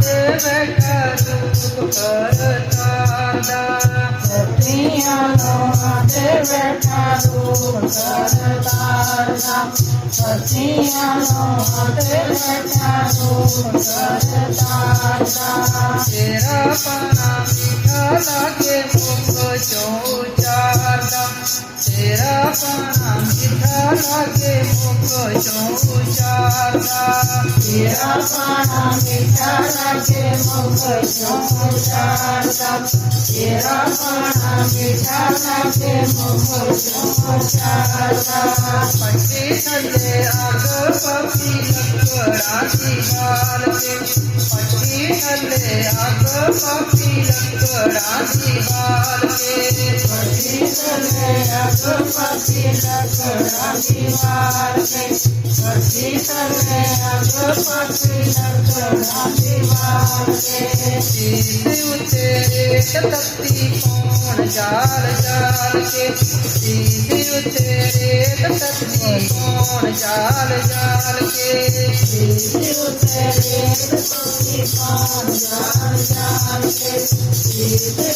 Thank you. तेरा पना मीठा लागे मुख जो चादा तेरा पना मीठा लागे मुख जो चादा तेरा पना मीठा लागे मुख जो चादा तेरा पना पंडे थले आग पपी लकड़ाची गाल के पंडे थले आग पपी लकड़ाची गाल के पंडे थले आग पपी लकड़ाची गाल के पंडे थले आग पपी लकड़ाची गाल के शिव तेरे तपती कौन चाल चाल के सीधी उतरे सपनी कौन चाल चाल के सीधी उतरे सपनी कौन के सीधी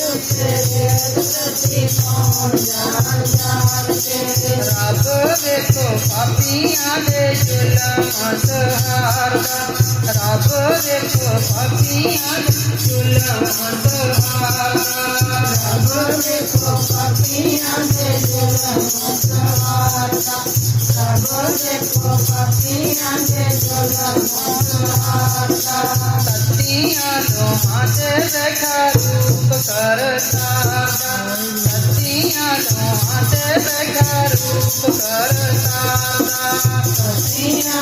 रब देखो पापियाँ दे जुलम सहार रब देखो पापियाँ जुलम को पपिया दे जलमोसवाता सब देखो पपिया दे जलमोसवाता सतिया तो हाथ देखा रूप करता सतिया रूप करता सतिया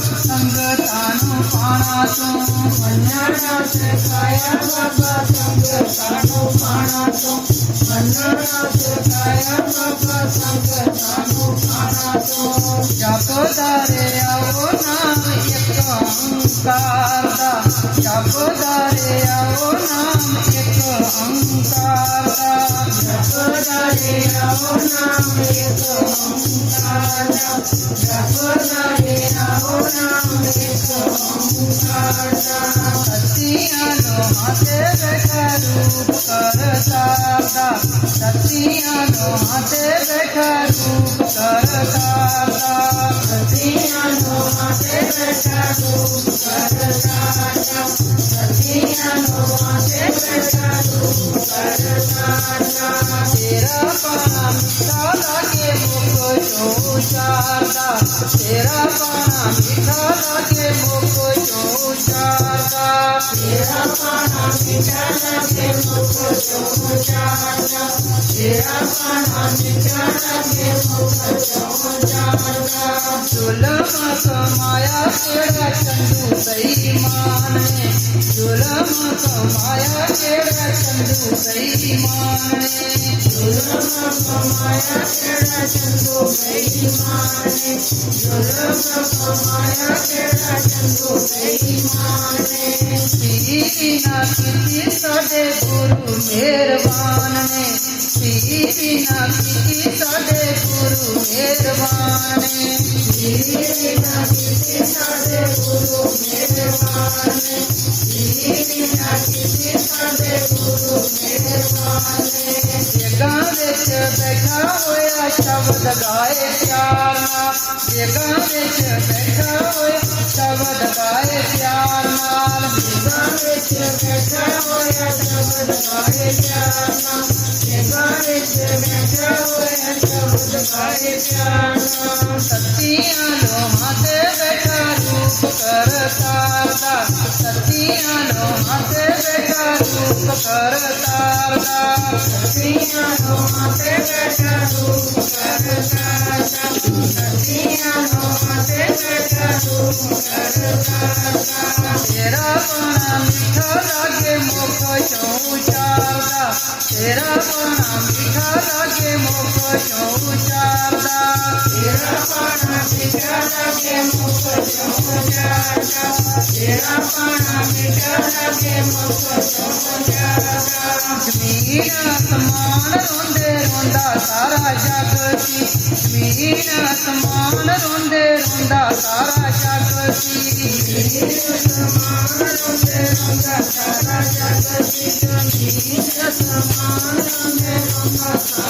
पाणा तूं वञण ते काया बाबा काया बाबा संग कानो पाणा तूं जाको आओ नाम एक अंकार दा नाम एक अंकार दा जाको नाम एक अंकार दा जाको नाम एक तेरा पाना मिठाला के मुख Shirapana Ram, Kemuka Jamujana Ram, Nitana Kemuka Ram. जुलम कमाया तेरा चंदू बेईमान ने जुलम कमाया तेरा चंदू बेईमान ने जुलम तेरा चंदू बेईमान ने जुलम कमाया तेरा चंदू बेईमान ने पीना पीती गुरु मेहरबान ने पीना पीती सदे गुरु मेहरबाने मेरे नाती गुरु मेहरबाने मेरे नाती गुरु मेहरबाने जगह होया शब्द गाए प्यारा जगह बैठा होया शब्द गाए बैठा होया शब्द गाए प्यारा सतियानो मत बेटा रूप करता सतियानो मत बेटा बेटा रूप करता सतियानो मत तेरा पना मीठा लागे मुख चौचारा तेरा पना मीठा लागे मुख चौचारा ਜ਼ਮੀਨ ਅਸਮਾਨ ਰੋਂਦੇ ਰੋਂਦਾ ਸਾਰਾ ਜਗ ਸੀ ਜ਼ਮੀਨ ਅਸਮਾਨ ਰੋਂਦੇ ਰੋਂਦਾ ਸਾਰਾ ਜਗ ਸੀ ਸਮਾਨ ਰੋਂਦੇ ਰੋਂਦਾ ਸਾਰਾ ਜਗ ਸੀ ਜਮੀਨ ਸਮਾਨ ਰੋਂਦੇ ਰੋਂਦਾ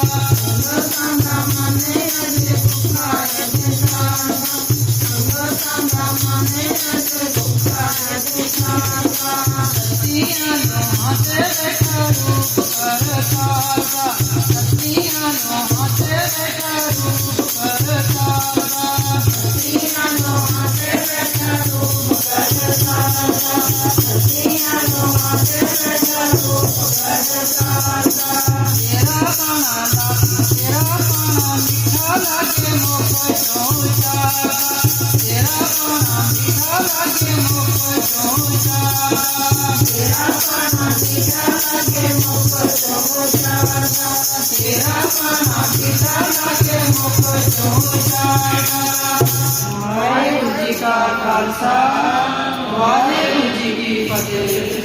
तेरा मना पिता जी का खालसा वाहे जी की फतेह।